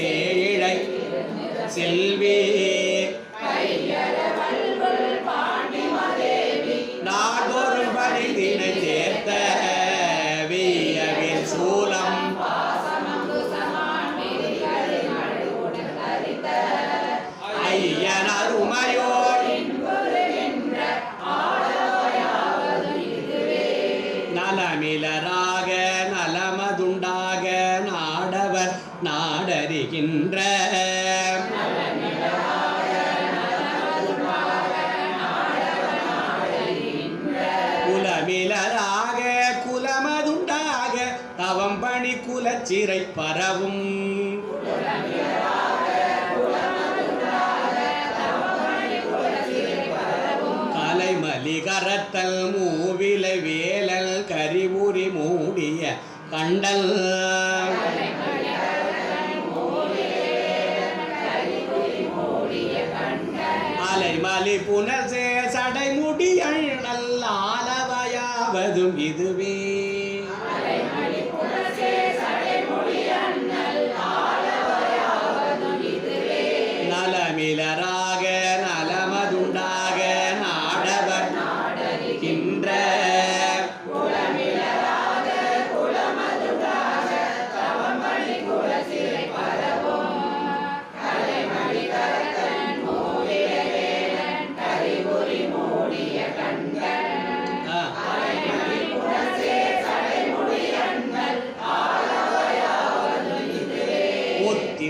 சேழை செல்வி. நாடொரு பரிதினை சேர்த்த பரவும். கலைமலிகரத்தல் மூவிலை வேலல் கரிபுரி மூடிய கண்டல். அலைமலி புனசே சடைமுடியல் அண்ணல் ஆலவையாவதும் இதுவே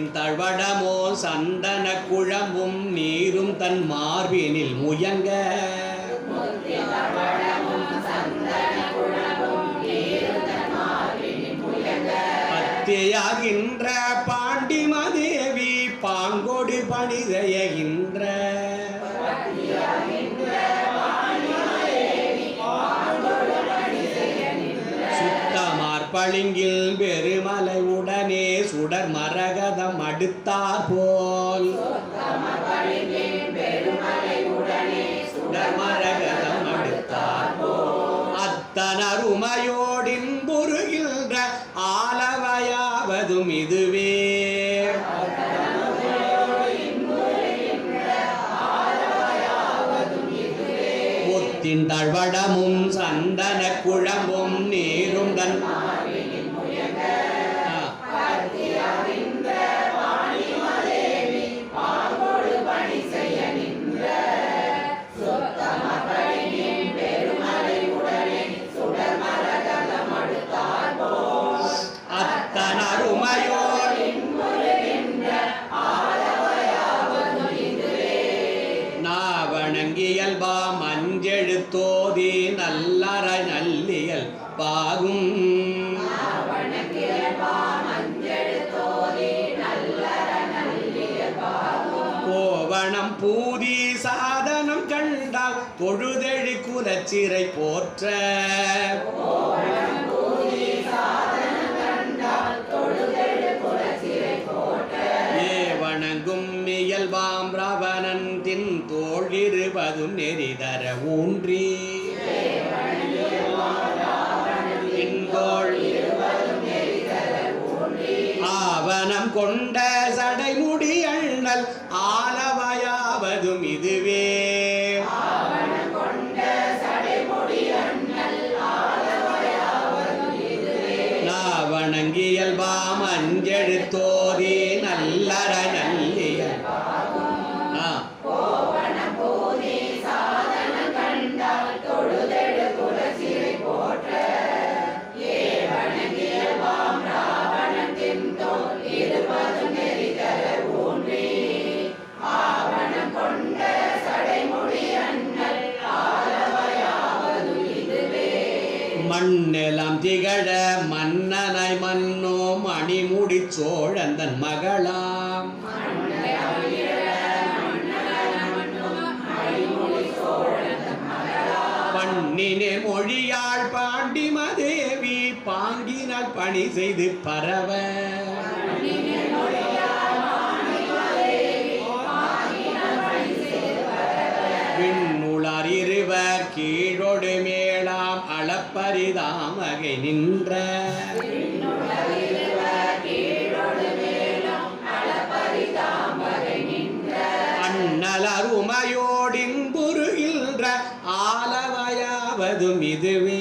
ஒத்தின் தழ்வடமோ சந்தன குழம்பும் நீரும் தன் மார்பினில் முயங்க. அடுத்தார் போல் சுடர் அடுத்தார் போல் அத்தனருமையோடின் ஆலவையாவதும் இதுவே. ஒத்தின் தழ்வடமும் சந்தன குழம்பும் பூதி சாதனம் கண்டால் பொழுதெழி குலச்சிறை போற்ற. வணங்கும் இயல்பாம் ரவணன் தின் தோல் இருபதும் நெறிதர ஊன்றி. தின்தோள் ஆவணம் கொண்ட சோழந்தன் மகளாம். பண்ணினே மொழியாள் பாண்டிமதேவி பாங்கினால் பணி செய்து பரவ. விண்ணுளார் இருவர் கீழொடு மேலாம் அளப்பரிதாமகை நின்ற. இதுவே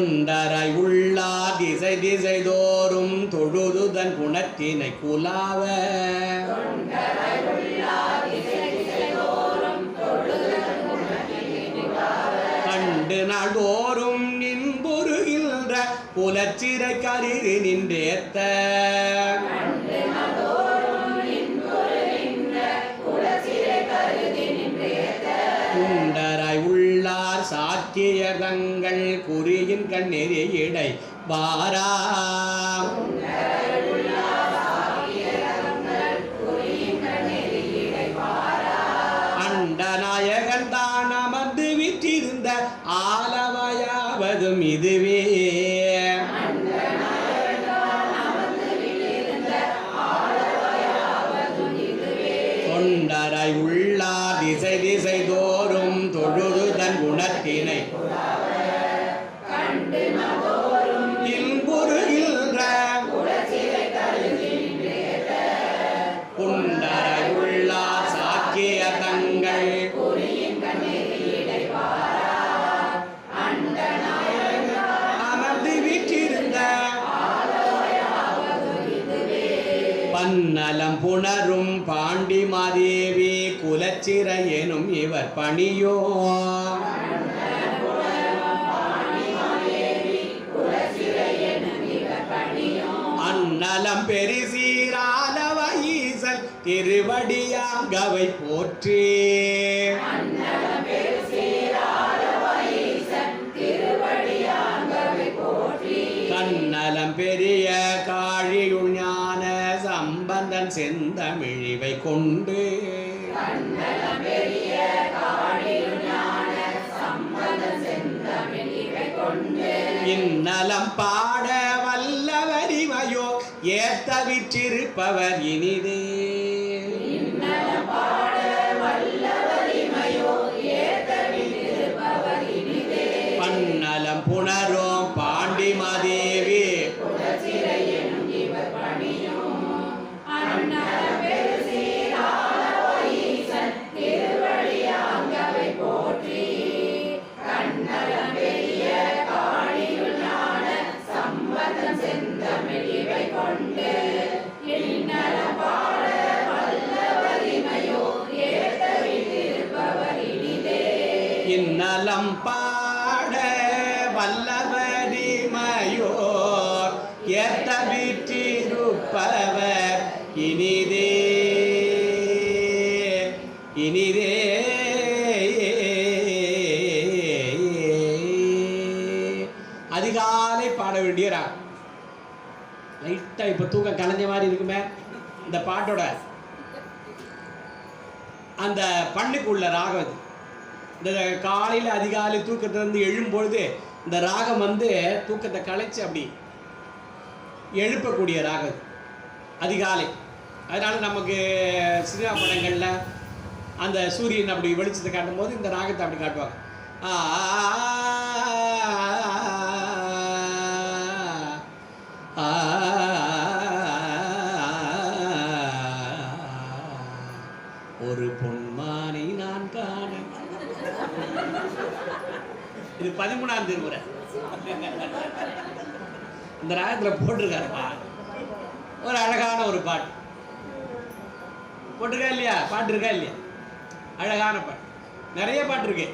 தொண்டராய் உள்ளா திசை திசை தோறும் தொழுதுதன் குணத்தினை குலாவ. கண்டு நாள்தோறும் நின்புருகின்ற புலச்சிறை கருதி நின்றேத்த. உள்ளார் குறியின் கண்ணெறி இடை பாரா திருவடியாங்கவை போற்றி. கண்ணலம் பெரிய காழியுள் ஞான சம்பந்தன் செந்தமிழிவை கொண்டு. இந்நலம் பாட வல்லவரிமையோ ஏத்தவிற்றிருப்பவர் இனிதே. இந்த பாட்டோட அந்த பண்ணுக்குள்ள ராகம் இது. இந்த காலையில் அதிகாலை தூக்கத்திலிருந்து எழும்பொழுது இந்த ராகம் வந்து தூக்கத்தை கலைச்சு அப்படி எழுப்பக்கூடிய ராகம் அதிகாலை. அதனால் நமக்கு சினிமா படங்களில் அந்த சூரியன் அப்படி வெளிச்சத்தை காட்டும் போது இந்த ராகத்தை அப்படி காட்டுவாங்க. ஆ, இது பதிமூணாம் திருமுறை இந்த ராகத்தில் போட்டிருக்காருப்பா. ஒரு அழகான ஒரு பாட்டு. போட்டிருக்கா இல்லையா? பாட்டு இருக்கா இல்லையா? அழகான பாட்டு. நிறைய பாட்டு இருக்கு.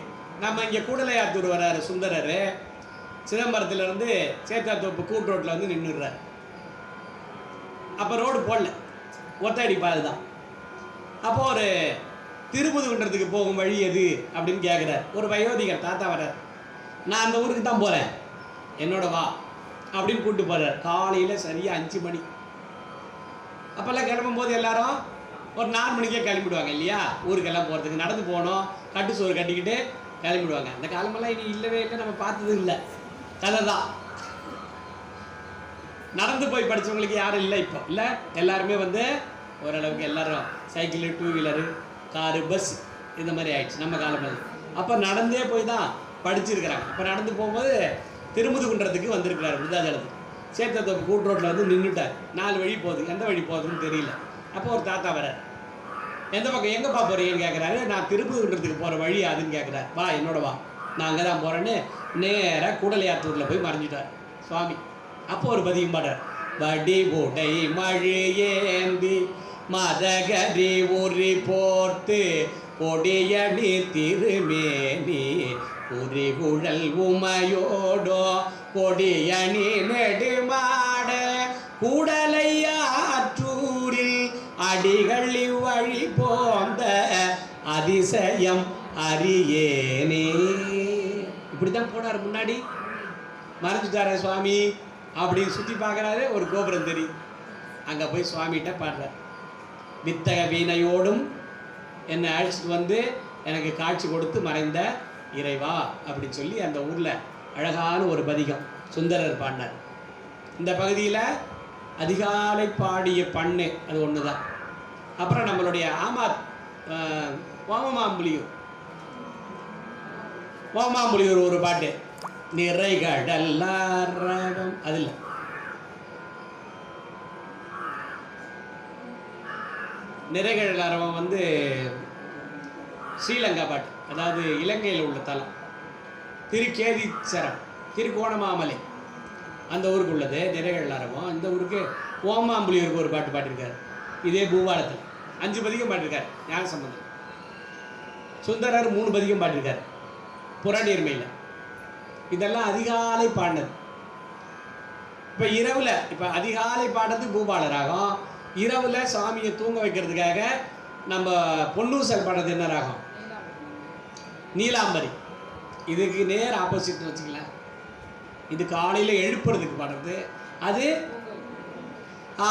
நம்ம இங்கே கூடலையாத்தூர் வர்றாரு சுந்தரர். சிதம்பரத்துலேருந்து சேத்தாத்தோப்பு கூட்டு ரோட்டில் வந்து நின்றுடுறாரு அப்போ ரோடு போடல. ஒத்தடி பாதை தான். அப்போ ஒரு திருப்புதுகுன்றத்துக்கு போகும் வழி எது? அப்படின்னு கேட்குறாரு ஒரு வயோதிகர் தாத்தா வர்றார். நான் அந்த ஊருக்கு தான் போகிறேன் என்னோட வா. அப்படின்னு கூப்பிட்டு போகிறார் காலையில் சரியாக அஞ்சு மணி. அப்போல்லாம் கிளம்பும்போது எல்லாரும் ஒரு நாலு மணிக்கே கிளம்பிடுவாங்க இல்லையா? ஊருக்கெல்லாம் போகிறதுக்கு நடந்து போனோம். கட்டு சோறு கட்டிக்கிட்டு கிளம்பிடுவாங்க. அந்த காலமெல்லாம் இனி இல்லவே இல்லை. நம்ம பார்த்தது இல்லை. கதை தான். நடந்து போய் படிச்சவங்களுக்கு யாரும் இல்லை இப்போ. இல்லை. எல்லாருமே வந்து ஓரளவுக்கு எல்லாரும் cycle two wheeler car bus இந்த மாதிரி ஆயிடுச்சு. நம்ம காலம் அப்போ நடந்தே போய் தான் படிச்சிருக்கிறாங்க. அப்போ நடந்து போகும்போது திருமுதுகுன்றத்துக்கு வந்திருக்கிறார் விருதாச்சலத்துக்கு. சேத்தத்தோப்பு கூட்டு ரோட்டில் வந்து நின்றுட்டார் நாலு வழி போகுது. எந்த வழி போகுதுன்னு தெரியல. அப்போ ஒரு தாத்தா வரார் எந்த பக்கம்? எங்கேப்பா போகிறீங்கன்னு கேட்குறாரு நான் திருப்புகின்றதுக்கு போகிற வழி அதுன்னு கேட்குறாரு வா என்னோட வா. நான் அங்கே தான் போகிறேன்னு நேராக கூடலையாத்தூரில் போய் மறைஞ்சிட்டார். சுவாமி அப்போ ஒரு பதியம் பாடுறார். வடி உடை மழையேந்தி மதகரி உரி போர்த்து கொடியணி திருமேனி உரிகுழல் உமையோடோ கொடியணி நெடுமாட கூடலையாற்றூரில் அடிகள் இவ்வழி போந்த அதிசயம் அறியேனே. இப்படிதான் போனார் முன்னாடி. மறைஞ்சிட்டாரே சுவாமி. அப்படின்னு சுற்றி பார்க்குறாரு ஒரு கோபுரம் தெரியும் அங்கே போய் சுவாமிகிட்ட பாடுறார். வித்தக வீணையோடும் என்னை அழைச்சிட்டு வந்து எனக்கு காட்சி கொடுத்து மறைந்த இறைவா அப்படின்னு சொல்லி அந்த ஊரில் அழகான ஒரு பதிகம் சுந்தரர் பாடினார். இந்த பகுதியில் அதிகாலை பாடிய பண்ணு அது ஒன்று தான் அப்புறம் நம்மளுடைய ஆமாத் ஓமமாம்புலியூர் ஓமாம்புலியூர் ஒரு பாட்டு. நிறைகடல்லாரவம் அது இல்லை. நிறைகடலாரவம் வந்து ஸ்ரீலங்கா பாட்டு. அதாவது இலங்கையில் உள்ள தலம். திருக்கேதீச்சரம் திருக்கோணமாமலை அந்த ஊருக்கு உள்ளது நிறைகடலாரவம் இந்த ஊருக்கு ஓமாம்புலியூருக்கு ஒரு பாட்டு பாட்டிருக்காரு இதே பூபாலத்தில் அஞ்சு பதிகம் பாட்டிருக்காரு ஞான சம்பந்தம் சுந்தரர் மூணு பதிகம் பாட்டிருக்காரு புறநீர்மையில் இதெல்லாம் அதிகாலை பாடினது. இப்போ இரவில் இப்போ அதிகாலை பாடுறது பூபால ராகம் இரவில் சாமியை தூங்க வைக்கிறதுக்காக நம்ம பொன்னூசல் பாடுறது என்ன ராகம்? நீலாம்பரி. இதுக்கு நேர் ஆப்போசிட் வச்சுக்கலாம் இது காலையில் எழுப்புறதுக்கு பாடுறது. அது ஆ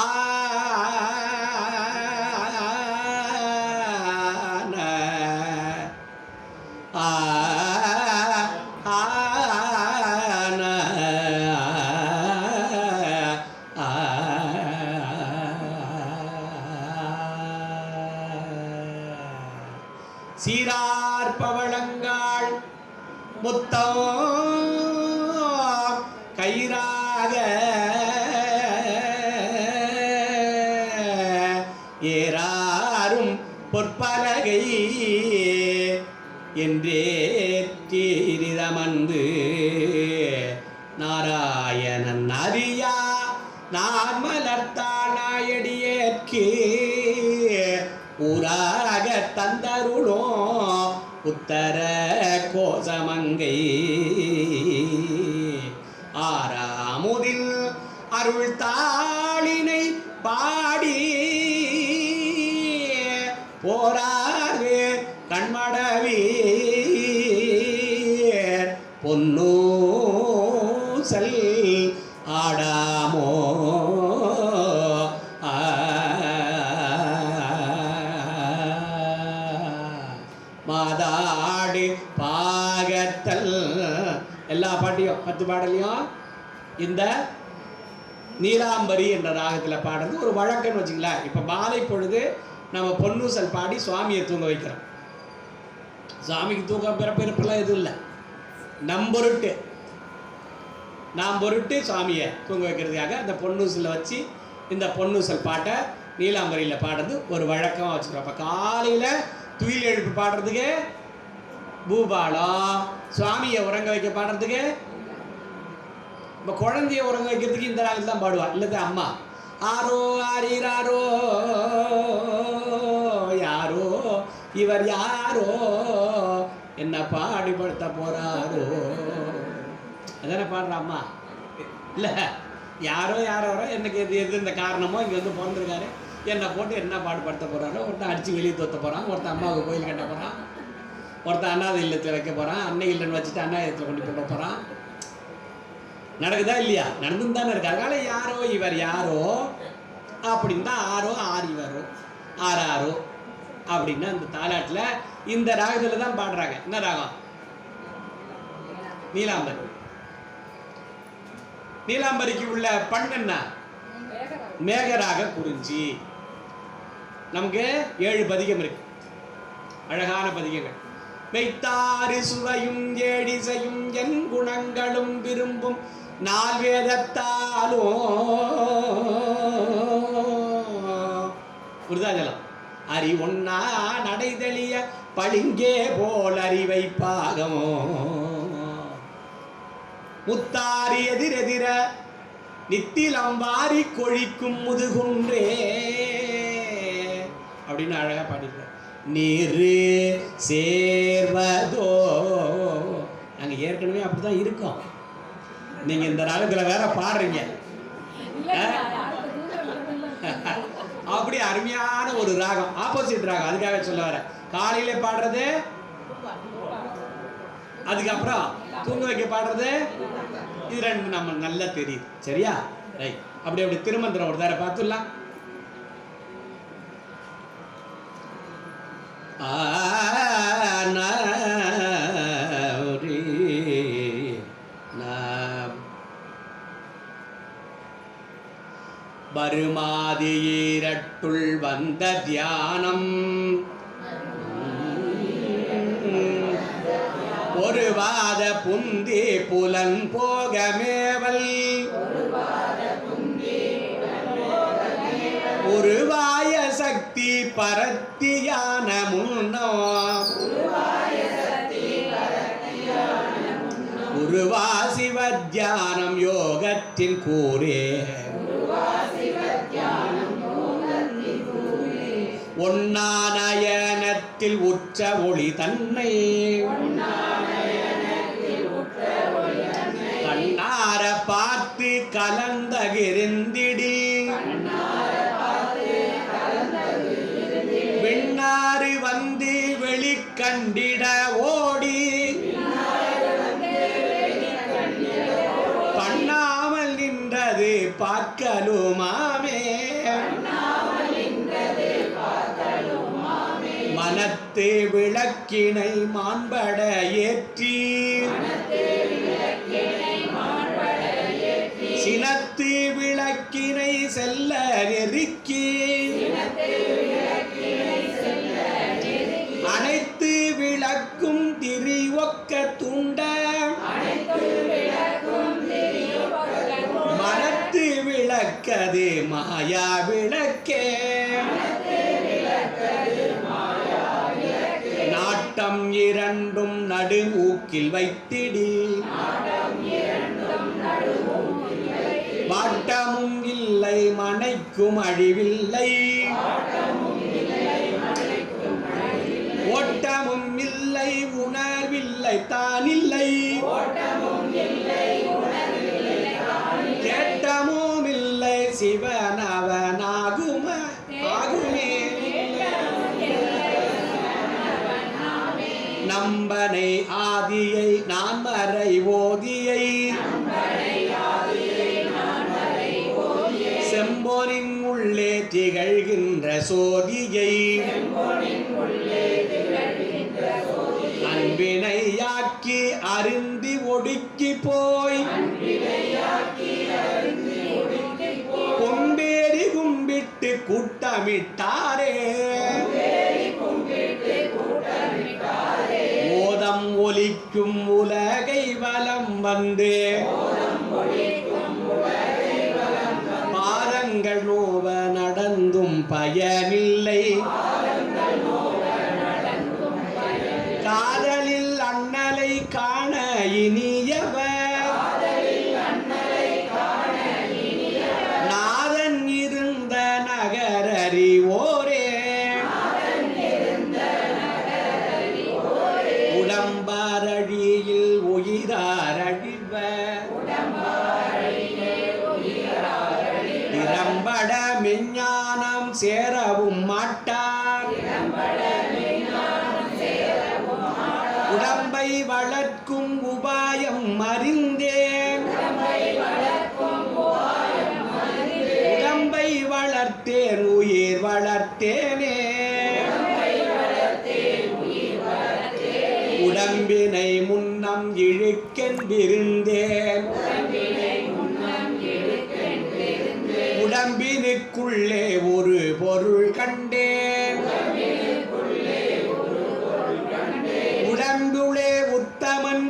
ஏறாரும் பொற்பலகை என்றே தீரிதமந்து நாராயணன் அறியா நான் மலர்த்தானாயடியேற்கு ஊராக தந்தருளோ உத்தர கோசமங்கை. ஆறாமுதில் அருள் தாளினை பாடி மாதாடு பாகத்தல். எல்லா பாட்டையும் பத்து பாடலையும் இந்த நீலாம்பரி என்ற ராகத்தில் பாடுறது ஒரு வழக்கம்னு வச்சுங்களேன் இப்போ மாலை பொழுது நம்ம பொன்னூசல் பாடி சுவாமியை தூங்க வைக்கிறோம். சாமிக்கு தூக்க பிறப்பிறப்பெல்லாம் எதுவும் இல்லை. நம் பொருட்டு. நாம் பொருட்டு சாமியை தூங்க வைக்கிறதுக்காக அந்த பொன்னூசலை வச்சு இந்த பொன்னூசல் பாட்டை நீலாம்பரியில் பாடுறது ஒரு வழக்கமாக வச்சுக்கிறோம். அப்போ காலையில் துயில் எழுப்பு பாடுறதுக்கு? பூபாலம் சுவாமியை உறங்க வைக்க பாடுறதுக்கு? இப்போ குழந்தைய உறங்க வைக்கிறதுக்கு இந்த நாள் தான் பாடுவா. இல்லது அம்மா ஆரோ ஆரீராரோ யாரோ இவர் யாரோ என்ன பாடுபடுத்த போறாரோ. அதானே பாடுற அம்மா. இல்லை யாரோ யாரோ எனக்கு எது எது இந்த காரணமோ இங்கே வந்து பிறந்திருக்காரு. என்னை போட்டு என்ன பாடுபடுத்த போறாரோ ஒருத்தன் அடித்து வெளியே தோத்த போகிறான் ஒருத்தன் அம்மாவுக்கு கோயில் கட்ட போகிறான் ஒருத்தன் அண்ணாத இல்லத்தில் வைக்க போகிறான் அன்னை இல்லைன்னு வச்சுட்டு அண்ணா இல்லத்தில் கொண்டு போட போகிறான் நடக்குதா இல்லையா? நடந்துன்னு தானே இருக்கு. அதனால யாரோ இவர் யாரோ அப்படின்னு தான் ஆரோ ஆர் இவரோ ஆறாரோ அப்படின்னு அந்த தாலாட்டில் இந்த ராகத்தில் தான் பாடுறாங்க. என்ன ராகம்? நீலாம்பரி. நீலாம்பரிக்கு உள்ள பண் என்ன? மேகராக குறிஞ்சி. நமக்கு ஏழு பதிகம் இருக்கு. அழகான பதிகங்கள். வைத்தாறு சுவையும் ஏழிசையும் என் குணங்களும் விரும்பும் நால் வேதத்தாலும் விருதாஜலம் அறி ஒன்னா நடைதெளிய பளிங்கே போல் அறிவை பாகமோ. முத்தாரி எதிரெதிர நித்திலம்பாரி கொழிக்கும் முதுகுன்றே. அப்படின்னு அழகா பாடிருக்கார் நீரு சேர்வதோ நாங்க ஏற்கனவே அப்படிதான் இருக்கோம். நீங்க இந்த ராகத்துல வேற பாடுறீங்க. அப்படி அருமையான ஒரு ராகம் ஆப்போசிட் ராகம். அதுக்காக சொல்ல வரேன் காலையில பாடுறது அதுக்கப்புறம் தூங்க வைக்க பாடுறது இது ரெண்டு நம்ம நல்லா தெரியுது. சரியா? ரைட். அப்படி அப்படி திருமந்திரம் ஒரு தடவை பார்த்துடலாம். வருமாதியீரட்டுள் வந்த தியானம். ஒரு வாத புந்தி புலன் போகமேவல் பரத்தியான முன்னோ குருவா சிவத்தியானம் யோகத்தின் கூறே. ஒன்னானயனத்தில் உற்ற ஒளி தன்னை. கண்ணார பார்த்து கலந்த விளக்கினை மாண்பட ஏற்றி. சினத்து விளக்கினை செல்ல நெருக்கி. அனைத்து விளக்கும் திரி ஒக்க துண்ட. மனத்து விளக்கது மாயா விளக்கே. இரண்டும் நடு ஊக்கில் வைத்திடி. வாட்டமும் இல்லை மனைக்கும் அழிவில்லை. திகழ்கின்ற சோதியை. அன்பினையாக்கி அருந்தி ஒடுக்கி போய். கொம்பேறி கும்பிட்டு கூட்டமிட்டாரே.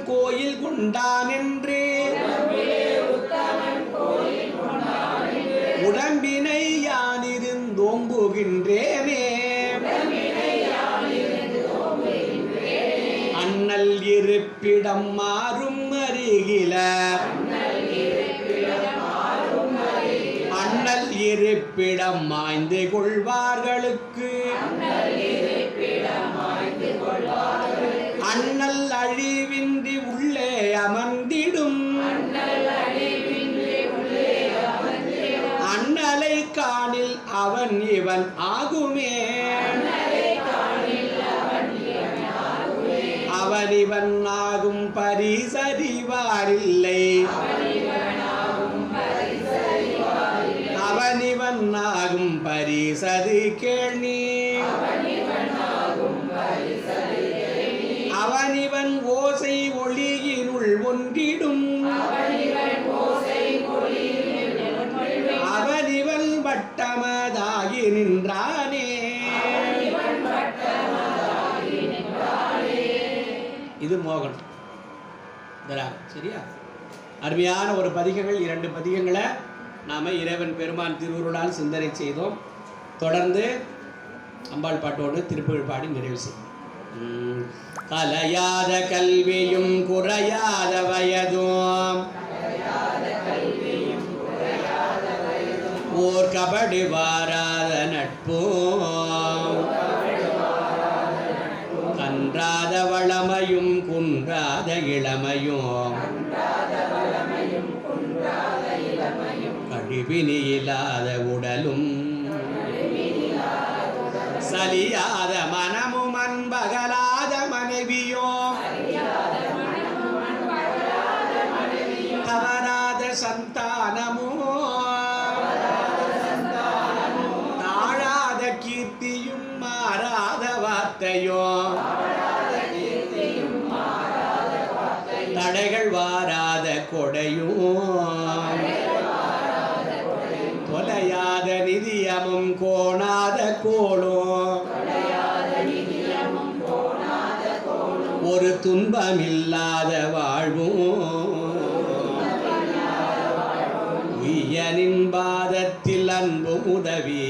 கோயில் கொண்டான் என்று உடம்பினை யானிருந்தோங்குகின்றேனே அண்ணல் இருப்பிடம் மாறும் அருகில. அண்ணல் இருப்பிடம் மாய்ந்து கொள்வார்களுக்கு பரிசது கேள்வி. அவனிவன் இவன் ஓசை ஒளியினுள் ஒன்றிடும். அவனிவன் வட்டமதாகி நின்றானே. இது மோகனம் சரியா? அருமையான ஒரு பதிகங்கள் இரண்டு பதிகங்களை நாம் இறைவன் பெருமான் திருவுருளால் சிந்தனை செய்தோம். தொடர்ந்து அம்பாள் பாட்டோடு திருப்புகழ் பாடி நிறைவு செய்யும் கலையாத கல்வியும் குறையாத வயதும். ஓர் கபடி வாராத நட்போம். கன்றாத வளமையும் குன்றாத இளமையும். கழிவினி இல்லாத உடலும் சலியாத மனமும் அன்பகலாத ஒரு துன்பமில்லாத வாழ்வும் உய்யனின் பாதத்தில் அன்பு உதவி.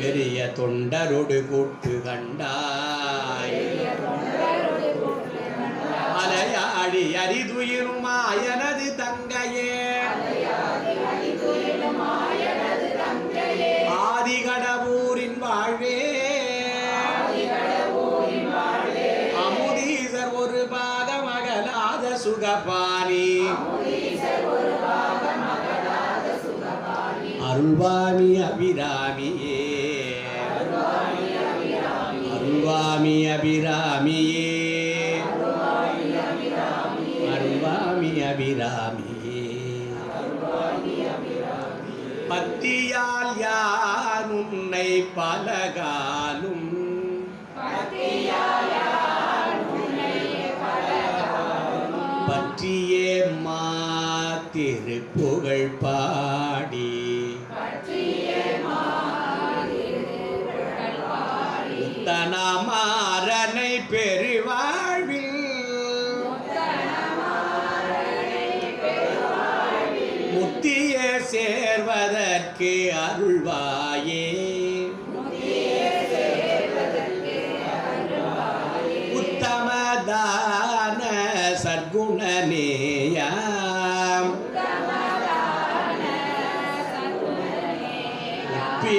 பெரிய தொண்டரொடு கூட்டு கண்டாய். அலையாடி அரிதுயிருமாயனது தங்கையே அருள்வாமி அபிராமியே. அருள்வாமி அபிராமியே. அருள்வாமி அபிராமியே. பத்தியால் யார் உன்னை பலகாலும்? பற்றியே மாத்திரு திருப்புகழ்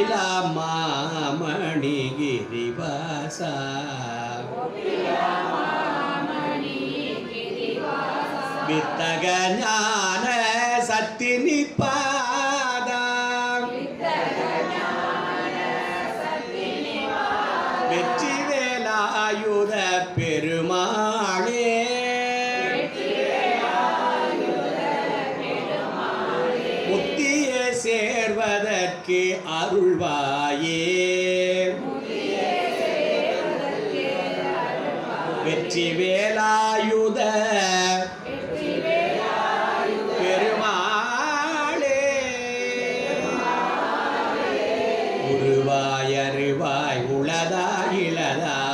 உப்பிலா மாமணி வித்தக ஞான உருவாய் அருவாய் உளதாய் இளதாய்.